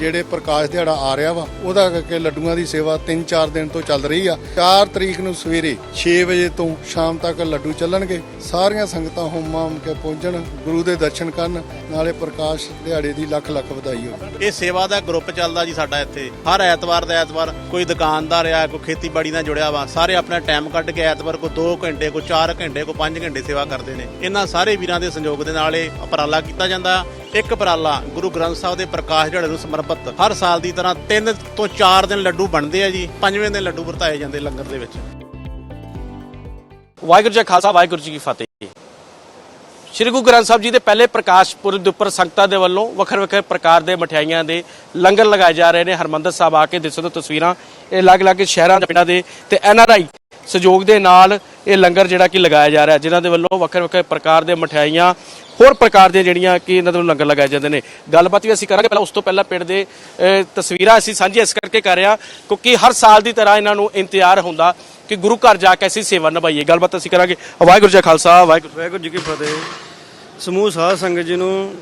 ਜਿਹੜੇ ਪ੍ਰਕਾਸ਼ ਦਿਹਾੜਾ ਆ ਰਿਹਾ ਵਾ, ਉਹਦਾ ਕਰਕੇ ਲੱਡੂਆਂ ਦੀ ਸੇਵਾ 3-4 ਦਿਨ ਤੋਂ ਚੱਲ ਰਹੀ ਆ। 4 ਤਰੀਕ ਨੂੰ ਸਵੇਰੇ 6 ਵਜੇ ਤੋਂ ਸ਼ਾਮ ਤੱਕ ਲੱਡੂ ਚੱਲਣਗੇ। ਸਾਰੀਆਂ ਸੰਗਤਾਂ ਹੋਮਾਂ ਕੇ ਪਹੁੰਚਣ, ਗੁਰੂ ਦੇ ਦਰਸ਼ਨ ਕਰਨ, ਨਾਲੇ ਪ੍ਰਕਾਸ਼ ਦਿਹਾੜੇ ਦੀ ਲੱਖ ਲੱਖ ਵਧਾਈ ਹੋਵੇ। ਇਹ ਸੇਵਾ ਦਾ ਗਰੁੱਪ ਚੱਲਦਾ ਜੀ ਸਾਡਾ ਇੱਥੇ। ਹਰ ਐਤਵਾਰ ਦਾ ਐਤਵਾਰ ਕੋਈ ਦੁਕਾਨਦਾਰ ਆ, ਕੋਈ ਖੇਤੀਬਾੜੀ ਨਾਲ ਜੁੜਿਆ ਵਾ, ਸਾਰੇ ਆਪਣਾ ਟਾਈਮ ਕੱਢ ਕੇ ਐਤਵਾਰ ਕੋ 2 ਘੰਟੇ, ਕੋ 4 ਘੰਟੇ, ਕੋ 5 ਘੰਟੇ ਸੇਵਾ ਕਰਦੇ ਨੇ। ਇਹਨਾਂ ਸਾਰੇ ਵੀਰਾਂ ਦੇ ਸੰਯੋਗ ਦੇ ਨਾਲ ਇਹ ਉਪਰਾਲਾ ਕੀਤਾ ਜਾਂਦਾ। ਇੱਕ ਉਪਰਾਲਾ ਗੁਰੂ ਗ੍ਰੰਥ ਸਾਹਿਬ ਦੇ ਪ੍ਰਕਾਸ਼ ਦਿਹਾੜੇ ਨੂੰ ਸਮਰਪਿਤ। ਹਰ ਸਾਲ ਦੀ ਤਰ੍ਹਾਂ 3 ਤੋਂ 4 ਦਿਨ ਲੱਡੂ ਬਣਦੇ ਆ ਜੀ, ਪੰਜਵੇਂ ਦਿਨ ਲੱਡੂ ਵਰਤਾਏ ਜਾਂਦੇ ਲੰਗਰ ਦੇ ਵਿੱਚ। ਵਾਹਿਗੁਰੂ ਜੀ ਖਾਲਸਾ, ਵਾਹਿਗੁਰੂ ਜੀ ਕੀ ਫਤਿਹ। ਸ਼੍ਰੀ ਗੁਰੂ ਗ੍ਰੰਥ ਸਾਹਿਬ ਜੀ ਦੇ ਪਹਿਲੇ ਪ੍ਰਕਾਸ਼ ਪੁਰਬ ਦੇ ਉੱਪਰ ਸੰਗਤਾਂ ਦੇ ਵੱਲੋਂ ਵੱਖਰੇ ਵੱਖਰੇ ਪ੍ਰਕਾਰ ਦੇ ਮਠਿਆਈਆਂ ਦੇ ਲੰਗਰ ਲਗਾਏ ਜਾ ਰਹੇ ਨੇ। ਹਰਮੰਦਰ ਸਾਹਿਬ ਆ ਕੇ ਦਿਸੋ ਤਸਵੀਰਾਂ ਇਹ ਅਲੱਗ-ਅਲੱਗ ਸ਼ਹਿਰਾਂ ਦੇ ਪਿੰਡਾਂ ਦੇ ਤੇ ਐਨਆਰਆਈ ਸਹਿਯੋਗ ਦੇ ਨਾਲ ਇਹ ਲੰਗਰ ਜਿਹੜਾ ਕਿ ਲਗਾਇਆ ਜਾ ਰਿਹਾ ਜਿਨ੍ਹਾਂ ਦੇ ਵੱਲੋਂ ਵੱਖਰੇ ਵੱਖਰੇ ਪ੍ਰਕਾਰ ਦੇ ਮਠਿਆਈਆਂ ਹੋਰ ਪ੍ਰਕਾਰ ਦੀਆਂ ਜਿਹੜੀਆਂ ਕਿ ਇਹਨਾਂ ਦੇ ਵੱਲੋਂ ਲੰਗਰ ਲਗਾਏ ਜਾਂਦੇ ਨੇ। ਗੱਲਬਾਤ ਵੀ ਅਸੀਂ ਕਰਾਂਗੇ ਪਹਿਲਾਂ ਉਸ ਤੋਂ ਪਹਿਲਾਂ ਪਿੰਡ ਦੇ ਤਸਵੀਰਾਂ ਅਸੀਂ ਸਾਂਝੀਆਂ ਇਸ ਕਰਕੇ ਕਰ ਰਹੇ ਕਿਉਂਕਿ ਹਰ ਸਾਲ ਦੀ ਤਰ੍ਹਾਂ ਇਹਨਾਂ ਨੂੰ ਇੰਤਜ਼ਾਰ ਹੁੰਦਾ ਕਿ ਗੁਰੂ ਘਰ ਜਾ ਕੇ ਅਸੀਂ ਸੇਵਾ ਨਿਭਾਈਏ। ਗੱਲਬਾਤ ਅਸੀਂ ਕਰਾਂਗੇ। ਵਾਹਿਗੁਰੂ ਜੀ ਖਾਲਸਾ ਵਾਹਿਗੁਰੂ ਵਾਹਿਗੁਰੂ ਜੀ ਕੀ ਫਤਿਹ। ਸਮੂਹ ਸਾਧ ਸੰਗਤ ਜੀ ਨੂੰ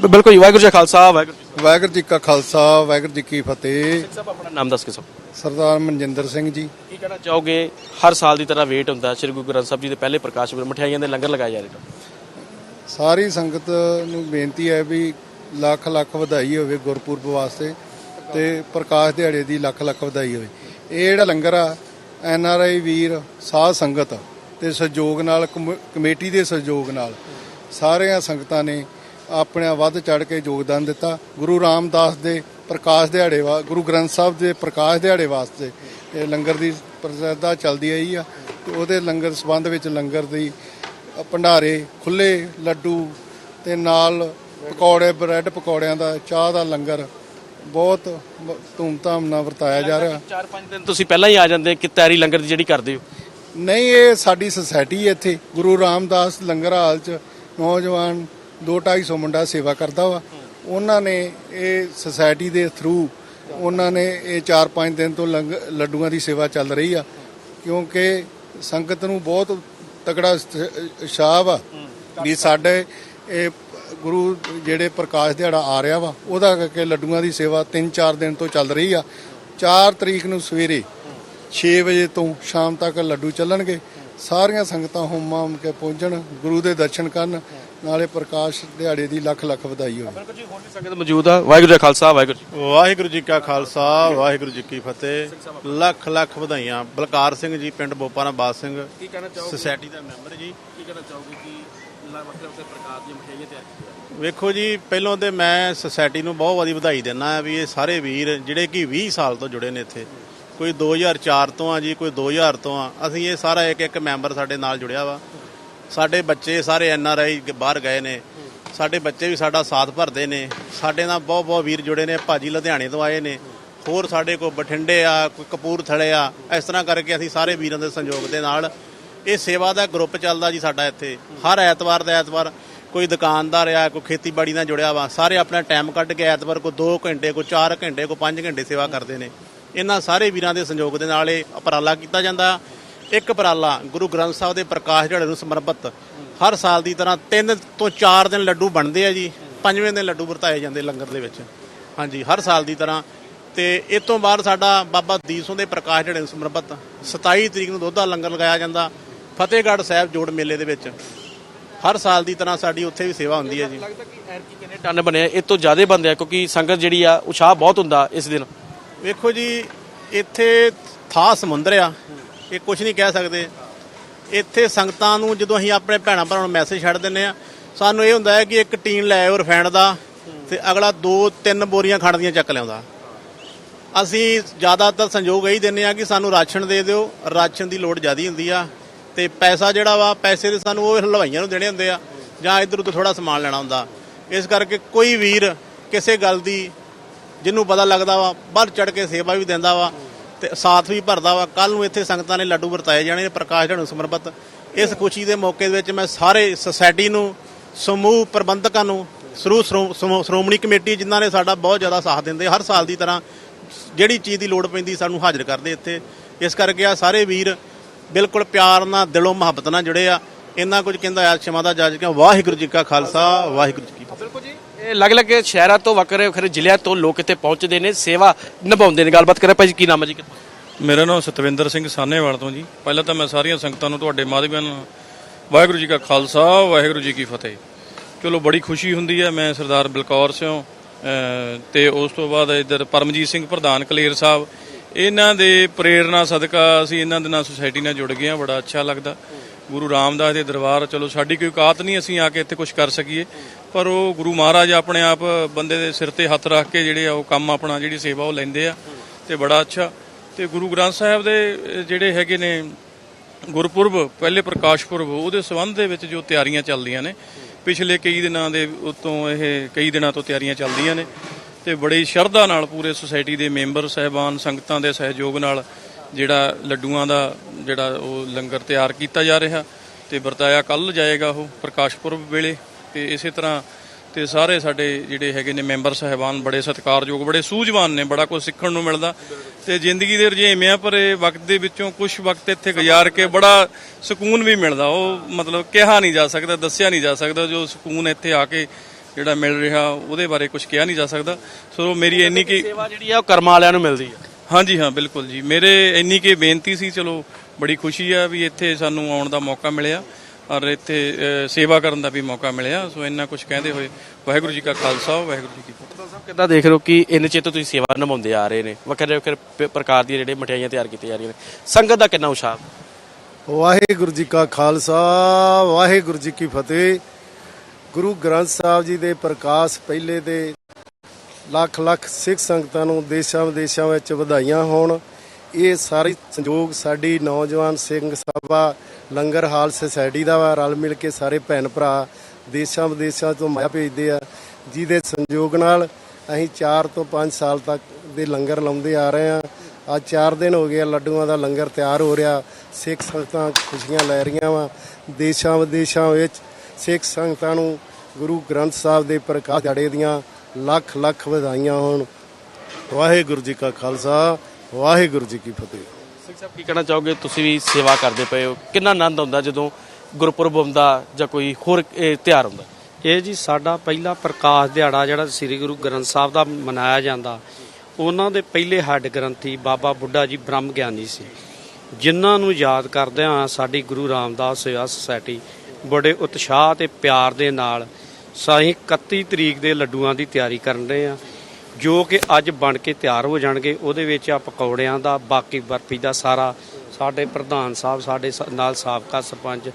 ਬਿਲਕੁਲ ਵਾਹਿਗੁਰੂ ਜੀ ਖਾਲਸਾ ਵਾਹਿਗੁਰੂ ਵਾਹਿਗੁਰੂ ਜੀ ਕਾ ਖਾਲਸਾ ਵਾਹਿਗੁਰੂ ਜੀ ਕੀ ਫਤਿਹ। ਸਾਹਿਬ ਆਪਣਾ ਨਾਮ ਦੱਸ ਕੇ ਸਭ ਸਰਦਾਰ ਮਨਜਿੰਦਰ ਸਿੰਘ ਜੀ। ਕੀ ਕਹਿਣਾ ਚਾਹੋਗੇ? ਹਰ ਸਾਲ ਦੀ ਤਰ੍ਹਾਂ ਵੇਟ ਹੁੰਦਾ ਸ੍ਰੀ ਗੁਰੂ ਗ੍ਰੰਥ ਸਾਹਿਬ ਜੀ ਦੇ ਪਹਿਲੇ ਪ੍ਰਕਾਸ਼ ਪੁਰਬ ਮਠਿਆਈਆਂ ਦੇ ਲੰਗਰ ਲਗਾਏ ਜਾ ਰਹੇ ਨੇ। ਸਾਰੀ ਸੰਗਤ ਨੂੰ ਬੇਨਤੀ ਹੈ ਵੀ ਲੱਖ ਲੱਖ ਵਧਾਈ ਹੋਵੇ ਗੁਰਪੁਰਬ ਵਾਸਤੇ ਤੇ ਪ੍ਰਕਾਸ਼ ਦਿਹਾੜੇ ਦੀ ਲੱਖ ਲੱਖ ਵਧਾਈ ਹੋਵੇ। ਇਹ ਜਿਹੜਾ ਲੰਗਰ ਆ ਐਨ ਆਰ ਆਈ ਵੀਰ ਸਾਧ ਸੰਗਤ ਤੇ ਸਹਿਯੋਗ ਨਾਲ ਕਮ- ਕਮੇਟੀ ਦੇ ਸਹਿਯੋਗ ਨਾਲ ਸਾਰੀਆਂ ਸੰਗਤਾਂ ਨੇ ਆਪਣਾ ਵੱਧ ਚੜ ਕੇ ਯੋਗਦਾਨ ਦਿੱਤਾ। ਗੁਰੂ ਰਾਮਦਾਸ ਦੇ ਪ੍ਰਕਾਸ਼ ਦਿਹਾੜੇ ਵਾ ਗੁਰੂ ਗ੍ਰੰਥ ਸਾਹਿਬ ਦੇ ਪ੍ਰਕਾਸ਼ ਦਿਹਾੜੇ ਵਾਸਤੇ ਇਹ ਲੰਗਰ ਦੀ ਪ੍ਰਸਿੱਧਤਾ ਚੱਲਦੀ ਆਈ ਆ ਤੇ ਉਹਦੇ ਲੰਗਰ ਸੰਬੰਧ ਵਿੱਚ ਲੰਗਰ ਦੀ ਭੰਡਾਰੇ ਖੁੱਲੇ ਲੱਡੂ ਤੇ ਨਾਲ ਪਕੌੜੇ ਬ੍ਰੈਡ ਪਕੌੜਿਆਂ ਦਾ ਚਾਹ ਦਾ ਲੰਗਰ ਬਹੁਤ ਧੂਮਧਾਮ ਨਾਲ ਵਰਤਾਇਆ ਜਾ ਰਿਹਾ। 4-5 ਦਿਨ ਤੁਸੀਂ ਪਹਿਲਾਂ ਹੀ ਆ ਜਾਂਦੇ ਕਿ ਤਿਆਰੀ ਲੰਗਰ ਦੀ ਜਿਹੜੀ ਕਰਦੇ ਹੋ? ਨਹੀਂ ਇਹ ਸਾਡੀ ਸੁਸਾਇਟੀ ਹੈ ਇੱਥੇ। ਗੁਰੂ ਰਾਮਦਾਸ ਲੰਗਰ ਹਾਲ ਚ ਨੌਜਵਾਨ 2-250 ਮੁੰਡਾ ਸੇਵਾ ਕਰਦਾ ਵਾ। ਉਹਨਾਂ ਨੇ ਇਹ ਸੁਸਾਇਟੀ ਦੇ ਥਰੂ ਉਹਨਾਂ ਨੇ ਇਹ 4-5 ਦਿਨ ਤੋਂ ਲੰਗ- ਲੱਡੂਆਂ ਦੀ ਸੇਵਾ ਚੱਲ ਰਹੀ ਆ। ਕਿਉਂਕਿ ਸੰਗਤ ਨੂੰ ਬਹੁਤ ਤਕੜਾ ਸ਼ਾਹ ਵਾ ਵੀ ਸਾਡੇ ਇਹ ਗੁਰੂ ਜਿਹੜੇ ਪ੍ਰਕਾਸ਼ ਦਿਹਾੜਾ ਆ ਰਿਹਾ ਵਾ, ਉਹਦਾ ਕਰਕੇ ਲੱਡੂਆਂ ਦੀ ਸੇਵਾ 3-4 ਦਿਨ ਤੋਂ ਚੱਲ ਰਹੀ ਆ। 4 ਤਰੀਕ ਨੂੰ ਸਵੇਰੇ 6 ਵਜੇ ਤੋਂ ਸ਼ਾਮ ਤੱਕ ਲੱਡੂ ਚੱਲਣਗੇ। ਸਾਰੀਆਂ ਸੰਗਤਾਂ ਹੋਮਾਂ ਹਮ ਕੇ ਪਹੁੰਚਣ, ਗੁਰੂ ਦੇ ਦਰਸ਼ਨ ਕਰਨ ਨਾਲੇ ਪ੍ਰਕਾਸ਼ ਦਿਹਾੜੇ ਦੀ ਲੱਖ ਲੱਖ ਵਧਾਈ ਹੋਵੇ। ਬਿਲਕੁਲ ਜੀ ਹੋਰ ਵੀ ਸੰਗਤ ਮੌਜੂਦ ਆ? ਵਾਹਿਗੁਰੂ ਜੀ ਕਾ ਖਾਲਸਾ ਵਾਹਿਗੁਰੂ ਜੀ ਵਾਹਿਗੁਰੂ ਜੀ ਕਾ ਖਾਲਸਾ ਵਾਹਿਗੁਰੂ ਜੀ ਕੀ ਫਤਿਹ। ਲੱਖ ਲੱਖ ਵਧਾਈਆਂ। ਬਲਕਾਰ ਸਿੰਘ ਜੀ ਪਿੰਡ ਬੋਪਾਰਾ ਬਾਦ ਸਿੰਘ ਕੀ ਕਹਿਣਾ ਚਾਹੋਗੇ? ਸੁਸਾਇਟੀ ਦਾ ਮੈਂਬਰ ਜੀ। ਕੀ ਕਹਿਣਾ ਚਾਹੋਗੇ ਕਿ ਮਠਿਆਈਆਂ ਤਿਆਰ ਕੀਤੀਆਂ ਵੇਖੋ ਜੀ ਪਹਿਲਾਂ ਤੇ ਮੈਂ ਸੁਸਾਇਟੀ ਨੂੰ ਬਹੁਤ ਵਾਰੀ ਵਧਾਈ ਦਿੰਦਾ ਵੀ ਇਹ ਸਾਰੇ ਵੀਰ ਜਿਹੜੇ ਕਿ 20 ਸਾਲ ਤੋਂ ਜੁੜੇ ਨੇ ਇੱਥੇ ਕੋਈ 2004 ਤੋਂ ਆ ਜੀ ਕੋਈ 2000 ਤੋਂ ਆ। ਅਸੀਂ ਇਹ ਸਾਰਾ ਇੱਕ ਇੱਕ ਮੈਂਬਰ ਸਾਡੇ ਨਾਲ ਜੁੜਿਆ ਵਾ। ਸਾਡੇ ਬੱਚੇ ਸਾਰੇ ਐਨ ਆਰ ਆਈ ਬਾਹਰ ਗਏ ਨੇ। ਸਾਡੇ ਬੱਚੇ ਵੀ ਸਾਡਾ ਸਾਥ ਭਰਦੇ ਨੇ। ਸਾਡੇ ਨਾਲ ਬਹੁਤ ਬਹੁਤ ਵੀਰ ਜੁੜੇ ਨੇ, ਭਾਜੀ ਲੁਧਿਆਣੇ ਤੋਂ ਆਏ ਨੇ। ਹੋਰ ਸਾਡੇ ਕੋਲ ਬਠਿੰਡੇ ਆ, ਕੋਈ ਕਪੂਰਥਲੇ ਆ, ਇਸ ਤਰ੍ਹਾਂ ਕਰਕੇ ਅਸੀਂ ਸਾਰੇ ਵੀਰਾਂ ਦੇ ਸੰਯੋਗ ਦੇ ਨਾਲ ਇਹ ਸੇਵਾ ਦਾ ਗਰੁੱਪ ਚੱਲਦਾ ਜੀ ਸਾਡਾ ਇੱਥੇ। ਹਰ ਐਤਵਾਰ ਦਾ ਐਤਵਾਰ ਕੋਈ ਦੁਕਾਨਦਾਰ ਆ, ਕੋਈ ਖੇਤੀਬਾੜੀ ਨਾਲ ਜੁੜਿਆ ਵਾ, ਸਾਰੇ ਆਪਣਾ ਟਾਈਮ ਕੱਢ ਕੇ ਐਤਵਾਰ ਕੋ 2 ਘੰਟੇ, ਕੋ 4 ਘੰਟੇ, ਕੋ 5 ਘੰਟੇ ਸੇਵਾ ਕਰਦੇ ਨੇ। ਇਹਨਾਂ ਸਾਰੇ ਵੀਰਾਂ ਦੇ ਸੰਯੋਗ ਦੇ ਨਾਲ ਇਹ ਉਪਰਾਲਾ ਕੀਤਾ ਜਾਂਦਾ। ਇੱਕ ਉਪਰਾਲਾ ਗੁਰੂ ਗ੍ਰੰਥ ਸਾਹਿਬ ਦੇ ਪ੍ਰਕਾਸ਼ ਦਿਹਾੜੇ ਨੂੰ ਸਮਰਪਿਤ। ਹਰ ਸਾਲ ਦੀ ਤਰ੍ਹਾਂ 3 ਤੋਂ 4 ਦਿਨ ਲੱਡੂ ਬਣਦੇ ਆ ਜੀ। ਪੰਜਵੇਂ ਦਿਨ ਲੱਡੂ ਵਰਤਾਏ ਜਾਂਦੇ ਲੰਗਰ ਦੇ ਵਿੱਚ। ਹਾਂਜੀ ਹਰ ਸਾਲ ਦੀ ਤਰ੍ਹਾਂ। ਤੇ ਇਸ ਤੋਂ ਬਾਅਦ ਸਾਡਾ ਬਾਬਾ ਦੀਪ ਸਿੰਘ ਦੇ ਪ੍ਰਕਾਸ਼ ਦਿਹਾੜੇ ਨੂੰ ਸਮਰਪਿਤ। 27 ਤਰੀਕ ਨੂੰ ਦੁੱਧ ਲੰਗਰ ਲਗਾਇਆ ਜਾਂਦਾ। ਫਤਿਹਗੜ੍ਹ ਸਾਹਿਬ ਜੋੜ ਮੇਲੇ ਦੇ ਵਿੱਚ। ਹਰ ਸਾਲ ਦੀ ਤਰ੍ਹਾਂ ਸਾਡੀ ਉੱਥੇ ਵੀ ਸੇਵਾ ਹੁੰਦੀ ਹੈ ਜੀ। ਲੱਗਦਾ ਕਿ ਐਰਕੀ ਕਿੰਨੇ ਟਨ ਬਣੇ ਆ? ਇਹ ਤੋਂ ਜ਼ਿਆਦਾ ਬੰਦੇ ਆ ਕਿਉਂਕਿ ਸੰਗਤ ਜਿਹੜੀ ਆ ਉਸ਼ਾਹ ਬਹੁਤ ਹੁੰਦਾ ਇਸ ਦਿਨ। ਵੇਖੋ ਜੀ ਇੱਥੇ ਥਾਂ ਸਮੁੰਦਰ ਆ। ਇਹ ਕੁਝ ਨਹੀਂ ਕਹਿ ਸਕਦੇ। ਇੱਥੇ ਸੰਗਤਾਂ ਨੂੰ ਜਦੋਂ ਅਸੀਂ ਆਪਣੇ ਭੈਣਾਂ ਭਰਾਵਾਂ ਨੂੰ ਮੈਸੇਜ ਛੱਡ ਦਿੰਨੇ ਆ ਸਾਨੂੰ ਇਹ ਹੁੰਦਾ ਹੈ ਕਿ ਇੱਕ ਟੀਨ ਲੈ ਆਇਓ ਰਫੈਂਡ ਦਾ ਤੇ ਅਗਲਾ ਦੋ ਤਿੰਨ ਬੋਰੀਆਂ ਖੰਡ ਦੀਆਂ ਚੱਕ ਲਿਆਉਂਦਾ। ਅਸੀਂ ਜ਼ਿਆਦਾਤਰ ਸੰਯੋਗ ਇਹੀ ਦਿੰਨੇ ਆ ਕਿ ਸਾਨੂੰ ਰਾਸ਼ਨ ਦੇ ਦਿਓ, ਰਾਸ਼ਨ ਦੀ ਲੋੜ ਜ਼ਿਆਦੀ ਹੁੰਦੀ ਆ ਤੇ ਪੈਸਾ ਜਿਹੜਾ ਵਾ, ਪੈਸੇ ਦੇ ਸਾਨੂੰ ਉਹ ਹਲਵਾਈਆਂ ਨੂੰ ਦੇਣੇ ਹੁੰਦੇ ਆ ਜਾਂ ਇਧਰ ਉਧਰ ਥੋੜਾ ਸਮਾਨ ਲੈਣਾ ਹੁੰਦਾ। ਇਸ ਕਰਕੇ ਕੋਈ ਵੀਰ ਕਿਸੇ ਗੱਲ ਦੀ ਜਿਹਨੂੰ ਪਤਾ ਲੱਗਦਾ ਵਾ ਬਾਹਰ ਚੜ ਕੇ ਸੇਵਾ ਵੀ ਦਿੰਦਾ ਵਾ ਤੇ ਸਾਥ ਵੀ ਭਰਦਾ ਵਾ। ਕੱਲ ਨੂੰ ਇੱਥੇ ਸੰਗਤਾਂ ਨੇ ਲੱਡੂ ਵਰਤਾਏ ਜਾਣੇ ਨੇ, ਪ੍ਰਕਾਸ਼ ਦਿਹਾੜੇ ਨੂੰ ਸਮਰਪਿਤ। ਇਸ ਖੁਸ਼ੀ ਦੇ ਮੌਕੇ ਦੇ ਵਿੱਚ ਮੈਂ ਸਾਰੇ ਸੁਸਾਇਟੀ ਨੂੰ, ਸਮੂਹ ਪ੍ਰਬੰਧਕਾਂ ਨੂੰ ਸ਼ੁਰੂ ਸ਼੍ਰੋਮਣੀ ਕਮੇਟੀ ਜਿਨ੍ਹਾਂ ਨੇ ਸਾਡਾ ਬਹੁਤ ਜ਼ਿਆਦਾ ਸਾਥ ਦਿੰਦੇ, ਹਰ ਸਾਲ ਦੀ ਤਰ੍ਹਾਂ ਜਿਹੜੀ ਚੀਜ਼ ਦੀ ਲੋੜ ਪੈਂਦੀ ਸਾਨੂੰ ਹਾਜ਼ਰ ਕਰਦੇ ਇੱਥੇ। ਇਸ ਕਰਕੇ ਆ ਸਾਰੇ ਵੀਰ ਬਿਲਕੁਲ ਪਿਆਰ ਨਾਲ, ਦਿਲੋਂ ਮੁਹੱਬਤ ਨਾਲ ਜੁੜੇ ਆ। ਇੰਨਾ ਕੁਝ ਕਹਿੰਦਾ ਆ ਦਾ ਜੱਜ ਕਿ ਵਾਹਿਗੁਰੂ ਜੀ ਕਾ ਖਾਲਸਾ, ਵਾਹਿਗੁਰੂ ਜੀ ਕੀ ਫਤਿਹ। ਅਲੱਗ-ਅਲੱਗ ਸ਼ਹਿਰਾਂ ਤੋਂ ਵੱਖਰੇ ਵੱਖਰੇ ਜ਼ਿਲ੍ਹਿਆਂ ਤੋਂ ਲੋਕ ਇੱਥੇ ਪਹੁੰਚਦੇ ਨੇ ਸੇਵਾ ਨਿਭਾਉਂਦੇ ਨੇ। ਗੱਲਬਾਤ ਕਰਾਂ ਭਾਈ ਜੀ ਕੀ ਨਾਮ ਹੈ ਜੀ? ਮੇਰਾ ਨਾਮ ਸਤਵਿੰਦਰ ਸਿੰਘ ਸਾਨੇਵਾਲ ਤੋਂ ਜੀ। ਪਹਿਲਾਂ ਤਾਂ ਮੈਂ ਸਾਰੀਆਂ ਸੰਗਤਾਂ ਨੂੰ ਤੁਹਾਡੇ ਮਾਧਿਅਮ ਨਾਲ ਵਾਹਿਗੁਰੂ ਜੀ ਕਾ ਖਾਲਸਾ ਵਾਹਿਗੁਰੂ ਜੀ ਕੀ ਫਤਿਹ। ਚਲੋ ਬੜੀ ਖੁਸ਼ੀ ਹੁੰਦੀ ਹੈ ਮੈਂ ਸਰਦਾਰ ਬਲਕੌਰ ਸਿੰਘ ਅਹ, ਤੇ ਉਸ ਤੋਂ ਬਾਅਦ ਇੱਧਰ ਪਰਮਜੀਤ ਸਿੰਘ ਪ੍ਰਧਾਨ ਕਲੇਰ ਸਾਹਿਬ। ਇਹਨਾਂ ਦੇ ਪ੍ਰੇਰਣਾ ਸਦਕਾ ਅਸੀਂ ਇਹਨਾਂ ਦੇ ਨਾਲ ਸੁਸਾਇਟੀ ਨਾਲ ਜੁੜ ਗਏ ਹਾਂ ਬੜਾ ਅੱਛਾ ਲੱਗਦਾ। ਗੁਰੂ ਰਾਮਦਾਸ ਦੇ ਦਰਬਾਰ, ਚਲੋ ਸਾਡੀ ਕੋਈ ਔਕਾਤ ਨਹੀਂ ਅਸੀਂ ਆ ਕੇ ਇੱਥੇ ਕੁਝ ਕਰ ਸਕੀਏ। ਪਰ ਉਹ ਗੁਰੂ ਮਹਾਰਾਜ ਆਪਣੇ ਆਪ ਬੰਦੇ ਦੇ ਸਿਰ ਤੇ ਹੱਥ ਰੱਖ ਕੇ ਜਿਹੜੇ ਆ ਉਹ ਕੰਮ ਆਪਣਾ, ਜਿਹੜੀ ਸੇਵਾ ਉਹ ਲੈਂਦੇ ਆ ਤੇ ਬੜਾ ਅੱਛਾ। ਤੇ ਗੁਰੂ ਗ੍ਰੰਥ ਸਾਹਿਬ ਦੇ ਜਿਹੜੇ ਹੈਗੇ ਨੇ ਗੁਰਪੁਰਬ, ਪਹਿਲੇ ਪ੍ਰਕਾਸ਼ ਪੁਰਬ, ਉਹਦੇ ਸੰਬੰਧ ਦੇ ਵਿੱਚ ਜੋ ਤਿਆਰੀਆਂ ਚੱਲਦੀਆਂ ਨੇ, ਪਿਛਲੇ ਕਈ ਦਿਨਾਂ ਦੇ ਉਤੋਂ ਇਹ ਕਈ ਦਿਨਾਂ ਤੋਂ ਤਿਆਰੀਆਂ ਚੱਲਦੀਆਂ ਨੇ। ਤੇ ਬੜੀ ਸ਼ਰਧਾ ਨਾਲ ਪੂਰੇ ਸੁਸਾਇਟੀ ਦੇ ਮੈਂਬਰ, ਸਹਿਬਾਨ, ਸੰਗਤਾਂ ਦੇ ਸਹਿਯੋਗ ਨਾਲ ਜਿਹੜਾ ਲੱਡੂਆਂ ਦਾ ਜਿਹੜਾ ਉਹ ਲੰਗਰ ਤਿਆਰ ਕੀਤਾ ਜਾ ਰਿਹਾ ਤੇ ਵਰਤਾਇਆ ਕੱਲ ਜਾਏਗਾ ਉਹ ਪ੍ਰਕਾਸ਼ ਪੁਰਬ ਵੇਲੇ ਤੇ ਇਸੇ ਤਰ੍ਹਾਂ ਤੇ ਸਾਰੇ ਸਾਡੇ ਜਿਹੜੇ ਹੈਗੇ ਨੇ ਮੈਂਬਰ ਸਹਿਬਾਨ ਬੜੇ ਸਤਿਕਾਰਯੋਗ ਬੜੇ ਸੂਝਵਾਨ ਨੇ ਬੜਾ ਕੁਝ ਸਿੱਖਣ ਨੂੰ ਮਿਲਦਾ ਤੇ ਜ਼ਿੰਦਗੀ ਦੇ ਰੁਝੇਵਿਆਂ ਭਰੇ ਵਕਤ ਦੇ ਵਿੱਚੋਂ ਕੁਝ ਵਕਤ ਇੱਥੇ ਗੁਜ਼ਾਰ ਕੇ ਬੜਾ ਸਕੂਨ ਵੀ ਮਿਲਦਾ। ਉਹ ਮਤਲਬ ਕਿਹਾ ਨਹੀਂ ਜਾ ਸਕਦਾ ਦੱਸਿਆ ਨਹੀਂ ਜਾ ਸਕਦਾ ਜੋ ਸਕੂਨ ਇੱਥੇ ਆ ਕੇ ਜਿਹੜਾ ਮਿਲ ਰਿਹਾ ਉਹਦੇ ਬਾਰੇ ਕੁਝ ਕਿਹਾ ਨਹੀਂ ਜਾ ਸਕਦਾ। ਸੋ ਮੇਰੀ ਇੰਨੀ ਕੀ ਸੇਵਾ ਜਿਹੜੀ ਆ ਉਹ ਕਰਮਾਂ ਵਾਲਿਆਂ ਨੂੰ ਮਿਲਦੀ ਹੈ ਹਾਂਜੀ ਹਾਂ ਬਿਲਕੁਲ ਜੀ। ਮੇਰੇ ਇੰਨੀ ਕੀ ਬੇਨਤੀ ਸੀ ਚਲੋ ਬੜੀ ਖੁਸ਼ੀ ਆ ਵੀ ਇੱਥੇ ਸਾਨੂੰ ਆਉਣ ਦਾ ਮੌਕਾ ਮਿਲਿਆ ਔਰ ਇੱਥੇ ਸੇਵਾ ਕਰਨ ਦਾ ਵੀ ਮੌਕਾ ਮਿਲਿਆ। ਸੋ ਇੰਨਾ ਕੁਝ ਕਹਿੰਦੇ ਹੋਏ ਵਾਹਿਗੁਰੂ ਜੀ ਕਾ ਖਾਲਸਾ ਵਾਹਿਗੁਰੂ ਜੀ ਕੀ ਫਤਿਹ। ਸਾਹਿਬ ਕਿੱਦਾਂ ਦੇਖ ਰਹੇ ਹੋ ਕਿ ਇੰਨੇ ਚਿਰ ਤੋਂ ਤੁਸੀਂ ਸੇਵਾ ਨਿਭਾਉਂਦੇ ਆ ਰਹੇ ਨੇ? ਵੱਖਰੇ ਵੱਖਰੇ ਪ੍ਰਕਾਰ ਦੀਆਂ ਜਿਹੜੇ ਮਠਿਆਈਆਂ ਤਿਆਰ ਕੀਤੀਆਂ ਜਾ ਰਹੀਆਂ ਨੇ। ਸੰਗਤ ਦਾ ਕਿੰਨਾ ਉਤਸ਼ਾਹ? ਵਾਹਿਗੁਰੂ ਜੀ ਕਾ ਖਾਲਸਾ ਵਾਹਿਗੁਰੂ ਜੀ ਕੀ ਫਤਿਹ। ਗੁਰੂ ਗ੍ਰੰਥ ਸਾਹਿਬ ਜੀ ਦੇ ਪ੍ਰਕਾਸ਼ ਪਹਿਲੇ ਦੇ ਲੱਖ ਲੱਖ ਸਿੱਖ ਸੰਗਤਾਂ ਨੂੰ ਦੇਸ਼ਾਂ ਵਿਦੇਸ਼ਾਂ ਵਿੱਚ ਵਧਾਈਆਂ ਹੋਣ। ਇਹ ਸਾਰੀ ਸੰਯੋਗ ਸਾਡੀ ਨੌਜਵਾਨ ਸਿੰਘ ਸਭਾ ਲੰਗਰ ਹਾਲ ਸੁਸਾਇਟੀ ਦਾ ਵਾ। ਰਲ ਮਿਲ ਕੇ ਸਾਰੇ ਭੈਣ ਭਰਾ ਦੇਸ਼ਾਂ ਵਿਦੇਸ਼ਾਂ ਤੋਂ ਮਾਇਆ ਭੇਜਦੇ ਆ। ਜਿਹਦੇ ਸੰਯੋਗ ਨਾਲ ਅਸੀਂ 4 ਤੋਂ 5 ਸਾਲ ਤੱਕ ਦੇ ਲੰਗਰ ਲਾਉਂਦੇ ਆ ਰਹੇ ਆ ਅੱਜ 4 ਦਿਨ ਹੋ ਗਏ ਲੱਡੂਆਂ ਦਾ ਲੰਗਰ ਤਿਆਰ ਹੋ ਰਿਹਾ। ਸਿੱਖ ਸੰਗਤਾਂ ਖੁਸ਼ੀਆਂ ਲੈ ਰਹੀਆਂ ਵਾ। ਦੇਸ਼ਾਂ ਵਿਦੇਸ਼ਾਂ ਵਿੱਚ ਸਿੱਖ ਸੰਗਤਾਂ ਨੂੰ ਗੁਰੂ ਗ੍ਰੰਥ ਸਾਹਿਬ ਦੇ ਪ੍ਰਕਾਸ਼ ਦਿਹਾੜੇ ਦੀਆਂ ਲੱਖ ਲੱਖ ਵਧਾਈਆਂ ਹੋਣ। ਵਾਹਿਗੁਰੂ ਜੀ ਕਾ ਖਾਲਸਾ ਵਾਹਿਗੁਰੂ ਜੀ ਕੀ ਫਤਿਹ। ਸਿੰਘ ਸਾਹਿਬ ਕੀ ਕਹਿਣਾ ਚਾਹੋਗੇ? ਤੁਸੀਂ ਵੀ ਸੇਵਾ ਕਰਦੇ ਪਏ ਹੋ। ਕਿੰਨਾ ਆਨੰਦ ਆਉਂਦਾ ਜਦੋਂ ਗੁਰਪੁਰਬ ਹੁੰਦਾ ਜਾਂ ਕੋਈ ਹੋਰ ਇਹ ਤਿਉਹਾਰ ਹੁੰਦਾ? ਇਹ ਜੀ ਸਾਡਾ ਪਹਿਲਾ ਪ੍ਰਕਾਸ਼ ਦਿਹਾੜਾ ਜਿਹੜਾ ਸ੍ਰੀ ਗੁਰੂ ਗ੍ਰੰਥ ਸਾਹਿਬ ਦਾ ਮਨਾਇਆ ਜਾਂਦਾ ਉਹਨਾਂ ਦੇ ਪਹਿਲੇ ਹੈੱਡ ਗ੍ਰੰਥੀ ਬਾਬਾ ਬੁੱਢਾ ਜੀ ਬ੍ਰਹਮ ਗਿਆਨੀ ਸੀ। ਜਿਨ੍ਹਾਂ ਨੂੰ ਯਾਦ ਕਰਦਿਆਂ ਸਾਡੀ ਗੁਰੂ ਰਾਮਦਾਸ ਸੇਵਾ ਸੁਸਾਇਟੀ ਬੜੇ ਉਤਸ਼ਾਹ ਤੇ ਪਿਆਰ ਦੇ ਨਾਲ ਸਾਹੀਂ 31 ਤਰੀਕ ਦੇ ਲੱਡੂਆਂ ਦੀ ਤਿਆਰੀ ਕਰਨ ਰਹੇ ਆ। ਜੋ ਕਿ ਅੱਜ ਬਣ ਕੇ ਤਿਆਰ ਹੋ ਜਾਣਗੇ, ਉਹਦੇ ਵਿੱਚ ਆ ਪਕੌੜਿਆਂ ਦਾ, ਬਾਕੀ ਬਰਫੀ ਦਾ ਸਾਰਾ, ਸਾਡੇ ਪ੍ਰਧਾਨ ਸਾਹਿਬ, ਸਾਡੇ ਸ- ਨਾਲ ਸਾਬਕਾ ਸਰਪੰਚ,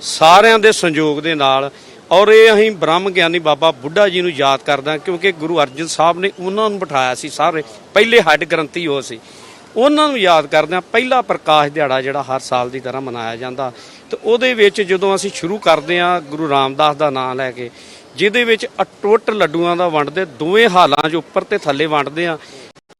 ਸਾਰਿਆਂ ਦੇ ਸੰਯੋਗ ਦੇ ਨਾਲ। ਔਰ ਇਹ ਅਸੀਂ ਬ੍ਰਹਮ ਗਿਆਨੀ ਬਾਬਾ ਬੁੱਢਾ ਜੀ ਨੂੰ ਯਾਦ ਕਰਦਾ, ਕਿਉਂਕਿ ਗੁਰੂ ਅਰਜਨ ਸਾਹਿਬ ਨੇ ਉਹਨਾਂ ਨੂੰ ਬਿਠਾਇਆ ਸੀ ਸਾਰੇ, ਪਹਿਲੇ ਹੱਡ ਗ੍ਰੰਥੀ ਉਹ ਸੀ। ਉਹਨਾਂ ਨੂੰ ਯਾਦ ਕਰਦਿਆਂ ਪਹਿਲਾ ਪ੍ਰਕਾਸ਼ ਦਿਹਾੜਾ ਜਿਹੜਾ ਹਰ ਸਾਲ ਦੀ ਤਰ੍ਹਾਂ ਮਨਾਇਆ ਜਾਂਦਾ। ਤੇ ਉਹਦੇ ਵਿੱਚ ਜਦੋਂ ਅਸੀਂ ਸ਼ੁਰੂ ਕਰਦੇ ਹਾਂ ਗੁਰੂ ਰਾਮਦਾਸ ਦਾ ਨਾਮ ਲੈ ਕੇ ਜਿਹਦੇ ਵਿੱਚ ਅਟੁੱਟ ਲੱਡੂਆਂ ਦਾ ਵੰਡਦੇ, ਦੋਵੇਂ ਹਾਲਾਂ 'ਚ ਉੱਪਰ ਤੇ ਥੱਲੇ ਵੰਡਦੇ ਆ,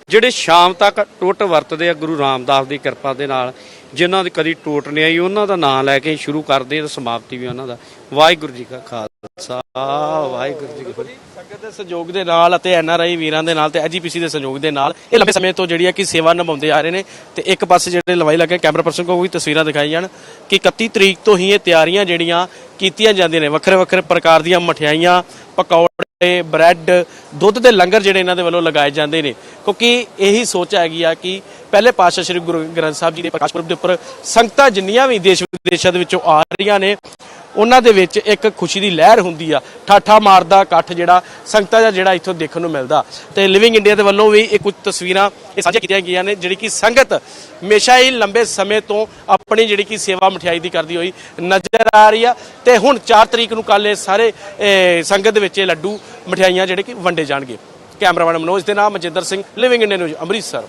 ਜਿਹੜੇ ਸ਼ਾਮ ਤੱਕ ਟੁੱਟ ਵਰਤਦੇ ਆ ਗੁਰੂ ਰਾਮਦਾਸ ਦੀ ਕਿਰਪਾ ਦੇ ਨਾਲ, ਜਿਨ੍ਹਾਂ ਦੀ ਕਦੀ ਟੁੱਟ ਨਹੀਂ ਆਈ, ਉਹਨਾਂ ਦਾ ਨਾਮ ਲੈ ਕੇ ਸ਼ੁਰੂ ਕਰਦੇ ਆ ਤੇ ਸਮਾਪਤੀ ਵੀ ਉਹਨਾਂ ਦਾ। ਵਾਹਿਗੁਰੂ ਜੀ ਕਾ ਖਾਲਸਾ, ਵਾਹਿਗੁਰੂ ਜੀ ਕੀ ਫਤਿਹ। ਦੇ ਸਹਿਯੋਗ ਦੇ ਨਾਲ ਅਤੇ ਐਨ ਆਰ ਆਈ ਵੀਰਾਂ ਦੇ ਨਾਲ ਤੇ ਐਜੀਪੀਸੀ ਦੇ ਸਹਿਯੋਗ ਦੇ ਨਾਲ ਇਹ ਲੰਬੇ ਸਮੇਂ ਤੋਂ ਜਿਹੜੀ ਹੈ ਕਿ ਸੇਵਾ ਨਿਭਾਉਂਦੇ ਆ ਰਹੇ ਨੇ ਤੇ ਇੱਕ ਪਾਸੇ ਜਿਹੜੇ ਲਵਾਈ ਲੱਗੇ ਕੈਮਰਾ ਪਰਸਨ ਕੋਲ ਵੀ ਤਸਵੀਰਾਂ ਦਿਖਾਈ ਜਾਣ ਕਿ 31 ਤਰੀਕ ਤੋਂ ਹੀ ਇਹ ਤਿਆਰੀਆਂ ਜਿਹੜੀਆਂ ਕੀਤੀਆਂ ਜਾਂਦੀਆਂ ਨੇ, ਵੱਖਰੇ ਵੱਖਰੇ ਪ੍ਰਕਾਰ ਦੀਆਂ ਮਠਿਆਈਆਂ, ਪਕੌੜੇ, ਬ੍ਰੈਡ, ਦੁੱਧ ਦੇ ਲੰਗਰ ਜਿਹੜੇ ਇਹਨਾਂ ਦੇ ਵੱਲੋਂ ਲਗਾਏ ਜਾਂਦੇ ਨੇ। ਕਿਉਂਕਿ ਇਹੀ ਸੋਚ ਹੈਗੀ ਆ ਕਿ ਪਹਿਲੇ ਪਾਤਸ਼ਾਹ ਸ੍ਰੀ ਗੁਰੂ ਗ੍ਰੰਥ ਸਾਹਿਬ ਜੀ ਦੇ ਪ੍ਰਕਾਸ਼ ਪੁਰਬ ਦੇ ਉੱਪਰ ਸੰਗਤਾਂ ਜਿੰਨੀਆਂ ਵੀ ਦੇਸ਼ ਵਿਦੇਸ਼ਾਂ ਦੇ ਵਿੱਚੋਂ ਆ ਰਹੀਆਂ ਨੇ ਉਹਨਾਂ ਦੇ ਵਿੱਚ ਇੱਕ ਖੁਸ਼ੀ ਦੀ ਲਹਿਰ ਹੁੰਦੀ ਆ। ਠਾਠਾ ਮਾਰਦਾ, ਇਕੱਠ ਜਿਹੜਾ, ਸੰਗਤਾਂ ਦਾ ਜਿਹੜਾ ਇੱਥੋਂ ਦੇਖਣ ਨੂੰ ਮਿਲਦਾ। ਤੇ ਲਿਵਿੰਗ ਇੰਡੀਆ ਦੇ ਵੱਲੋਂ ਵੀ ਇਹ ਕੁਝ ਤਸਵੀਰਾਂ ਇਹ ਸਾਂਝੀਆਂ ਕੀਤੀਆਂ ਗਈਆਂ ਨੇ, ਜਿਹੜੀ ਕਿ ਸੰਗਤ ਹਮੇਸ਼ਾ ਹੀ ਲੰਬੇ ਸਮੇਂ ਤੋਂ ਆਪਣੀ ਜਿਹੜੀ ਕਿ ਸੇਵਾ ਮਠਿਆਈ ਦੀ ਕਰਦੀ ਹੋਈ ਨਜ਼ਰ ਆ ਰਹੀ ਆ। ਤੇ ਹੁਣ 4 ਤਰੀਕ ਨੂੰ ਕੱਲ ਇਹ ਸਾਰੇ ਸੰਗਤ ਦੇ ਵਿੱਚ ਇਹ ਲੱਡੂ ਮਠਿਆਈਆਂ ਜਿਹੜੇ ਕਿ ਵੰਡੇ ਜਾਣਗੇ। ਕੈਮਰਾਮੈਨ ਮਨੋਜ ਦੇ ਨਾਮ Manjinder Singh living India news Amritsar.